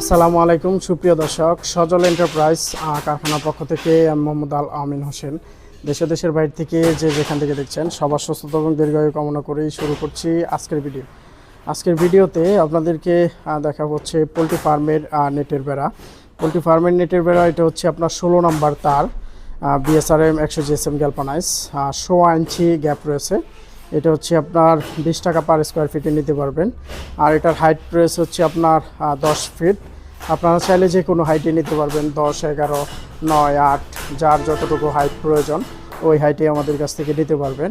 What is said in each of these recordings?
আসসালামু আলাইকুম, সুপ্রিয় দর্শক। সজল এন্টারপ্রাইজ কারখানার পক্ষ থেকে মোহাম্মদ আল আমিন হোসেন। দেশে দেশের বাইরে থেকে যে যেখান থেকে দেখছেন, সবার সুস্থতা এবং দীর্ঘায়ু কামনা করেই শুরু করছি আজকের ভিডিও। আজকের ভিডিওতে আপনাদেরকে দেখা হচ্ছে পোলট্রি ফার্মের নেটের বেড়া। পোলট্রি ফার্মের নেটের বেড়া, এটা হচ্ছে আপনার ষোলো নাম্বার তার বিএসআরএম একশো জিএসএম গ্যালপানাইজ সোয়া ইঞ্চি গ্যাপ রয়েছে। এটা হচ্ছে আপনার বিশ টাকা পার স্কোয়ার ফিটে নিতে পারবেন। আর এটার হাইট প্রেস হচ্ছে আপনার দশ ফিট আপনারা চাইলে যে কোনো হাইটে নিতে পারবেন, দশ, এগারো, নয়, আট, যার যতটুকু হাইট প্রয়োজন। ওই হাইটে আমাদের কাছ থেকে নিতে পারবেন।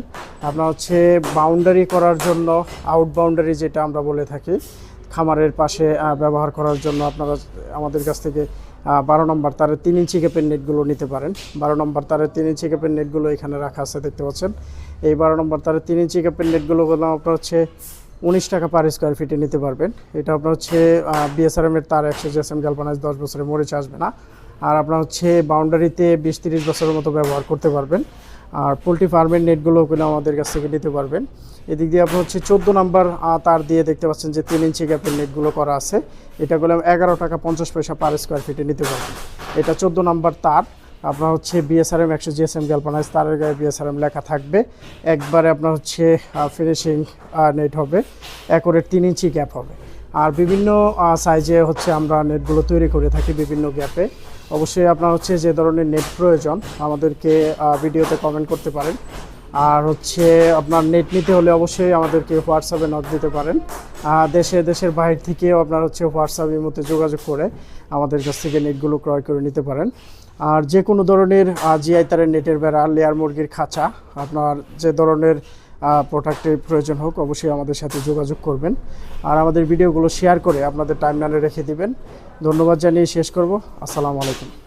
আপনার হচ্ছে বাউন্ডারি করার জন্য আউট বাউন্ডারি যেটা আমরা বলে থাকি, খামারের পাশে ব্যবহার করার জন্য আপনারা আমাদের কাছ থেকে বারো নম্বর তারের তিন ইঞ্চি ক্যাপের নেটগুলো নিতে পারেন। বারো নম্বর তারের তিন ইঞ্চি ক্যাপের নেটগুলো এখানে রাখা আছে, দেখতে পাচ্ছেন। এই বারো নম্বর তারের তিন ইঞ্চি ক্যাপের নেটগুলো আপনার হচ্ছে উনিশ টাকা পার স্কোয়ার ফিটে নিতে পারবেন। এটা আপনার হচ্ছে বিএসআরএম এর তার একশো জিএসএম গ্যালপানাইজ দশ বছরে মরিচ আসবে না। আর আপনার হচ্ছে বাউন্ডারিতে বিশ তিরিশ বছরের মতো ব্যবহার করতে পারবেন। আর পোলট্রি ফার্মের নেটগুলো ওগুলো আমাদের কাছ থেকে নিতে পারবেন। এদিক দিয়ে আপনার হচ্ছে চোদ্দ নাম্বার তার দিয়ে দেখতে পাচ্ছেন যে তিন ইঞ্চি গ্যাপের নেটগুলো করা আছে। এটাগুলো এগারো টাকা পঞ্চাশ পয়সা পার স্কোয়ার ফিটে নিতে পারবেন। এটা চোদ্দ নাম্বার তার। আপনার হচ্ছে বিএসআরএম একশো জিএসএম গ্যালপানাইজ তারের গায়ে বিএসআরএম লেখা থাকবে। একবারে আপনার হচ্ছে ফিনিশিং নেট হবে। একরের তিন ইঞ্চি গ্যাপ হবে। আর বিভিন্ন সাইজে হচ্ছে আমরা নেটগুলো তৈরি করে থাকি বিভিন্ন গ্যাপে অবশ্যই আপনার হচ্ছে যে ধরনের নেট প্রয়োজন, আমাদেরকে ভিডিওতে কমেন্ট করতে পারেন। আর হচ্ছে আপনার নেট নিতে হলে অবশ্যই আমাদেরকে হোয়াটসঅ্যাপে নক দিতে পারেন। দেশে, দেশের বাইরে থেকেও আপনার হচ্ছে হোয়াটসঅ্যাপের মধ্যে যোগাযোগ করে আমাদের কাছ থেকে নেটগুলো ক্রয় করে নিতে পারেন। আর যে কোনো ধরনের জিআই তারের নেটের বেড়া লেয়ার মুরগির খাঁচা, আপনার যে ধরনের প্রোডাক্টের প্রয়োজন হোক, অবশ্যই আমাদের সাথে যোগাযোগ করবেন। আর আমাদের ভিডিওগুলো শেয়ার করে আপনাদের টাইম রেখে দিবেন। ধন্যবাদ জানিয়ে শেষ করব। আসসালামু আলাইকুম।